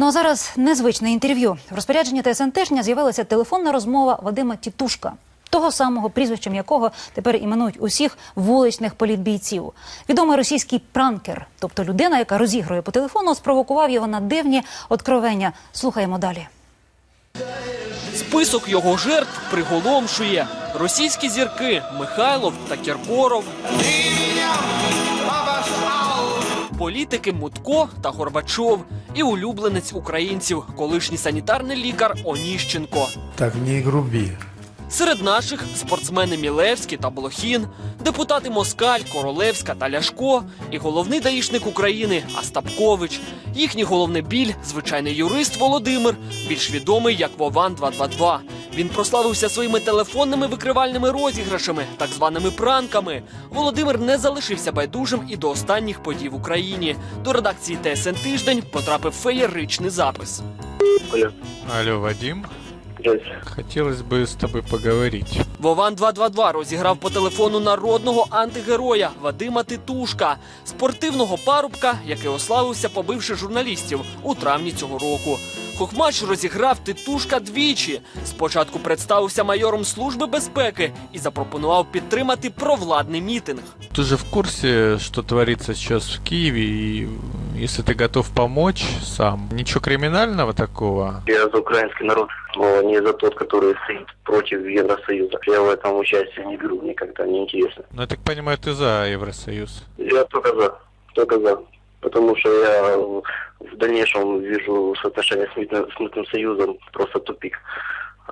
Ну а зараз незвичне інтерв'ю. В розпорядженні ТСН тижня з'явилася телефонна розмова Вадима Тітушка. Того самого прізвищем якого тепер іменують усіх вуличних політбійців. Відомий російський пранкер, тобто людина, яка розігрує по телефону, спровокував його на дивні откровення. Слухаємо далі. Список його жертв приголомшує. Російські зірки Михайлов та Кіркоров. Політики Мутко та Горбачов і улюбленець українців, колишній санітарний лікар Оніщенко. Так не груби. Серед наших спортсмени Мілевський та Блохін, депутати Москаль, Королевська та Ляшко і головний даїшник України Остапкович. Їхній головний біль звичайний юрист Володимир, більш відомий як Вован 222. Він прославився своїми телефонними викривальними розіграшами, так званими пранками. Володимир не залишився байдужим і до останніх подій в Україні. До редакції ТСН тиждень потрапив феєричний запис. Алло, Алло, Вадим, здрасте. хотелось бы с тобой поговорить. Вован 222 розіграв по телефону народного антигероя Вадима Титушка, спортивного парубка, який ославився, побивши журналістів у травні цього року. Хохмач розіграв Титушка двічі. Спочатку представився майором Служби безпеки і запропонував підтримати провладний мітинг. Ты же в курсе, что творится сейчас в Киеве, и если ты готов помочь сам, ничего криминального такого? Я за украинский народ, но не за тот, который стоит против Евросоюза. Я в этом участие не беру, никогда не интересно. Ну, я так понимаю, ты за Евросоюз. Я только за, только за. Потому что я в дальнейшем вижу соотношение с Митным, с Митным Союзом просто тупик.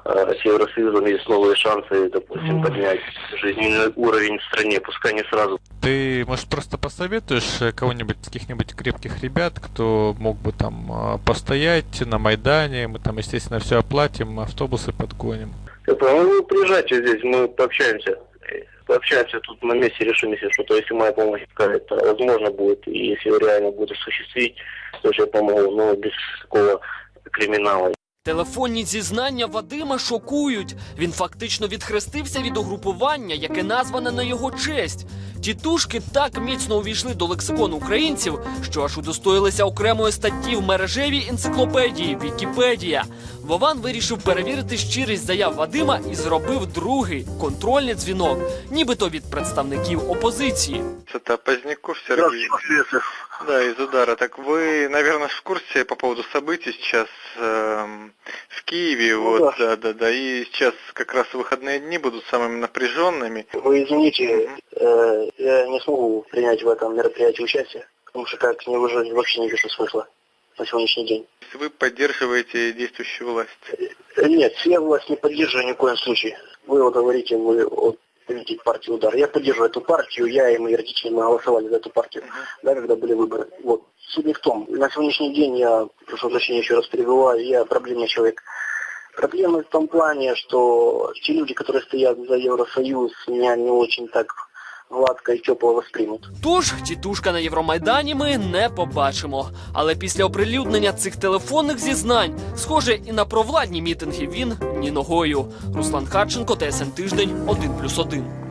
А С Евросоюзом есть новые шансы, допустим, поднять жизненный уровень в стране, пускай не сразу. Ты, может, просто посоветуешь э, кого-нибудь каких-нибудь крепких ребят, кто мог бы там э, постоять на Майдане, мы там, естественно, все оплатим, автобусы подгоним. Я понял, ну, приезжайте здесь, мы пообщаемся. Пообщаемся тут на месте, решим, если что-то, если моя помощь какая-то возможно будет, и если реально будет осуществить, то я помогу, но без такого криминала. Телефонні зізнання Вадима шокують. Він фактично відхрестився від угрупування, яке назване на його честь. Тітушки так міцно увійшли до лексикону українців, що аж удостоїлися окремої статті в мережевій енциклопедії Вікіпедія. Вован вирішив перевірити щирість заяв Вадима і зробив другий контрольний дзвінок, нібито від представників опозиції. Это Поздняков Сергей. Да, из удара. Так вы, наверное, в курсе по поводу событий сейчас эм, в Киеве, Ну вот, да. да, да, да, и сейчас как раз выходные дни будут самыми напряженными. Вы извините, э, я не смогу принять в этом мероприятии участие, потому что как не выжить вообще не вижу смысла на сегодняшний день. Вы поддерживаете действующую власть. Э, Нет, я власть не поддерживаю ни в коем случае. Вы вот говорите, вы от видите партию удар. Я поддерживаю эту партию, я и мои родители мы голосовали за эту партию, да, когда были выборы. Вот. Суть не в том. На сегодняшний день я, прошу прощения, еще раз перебиваю, я проблемный человек. Проблема в том плане, что те люди, которые стоят за Евросоюз, меня не очень так гладко і тепло воспримут. Тож тітушка на Євромайдані ми не побачимо. Але після оприлюднення цих телефонних зізнань, схоже, і на провладні мітинги він ні ногою. Руслан Харченко, ТСН Тиждень, 1+,1.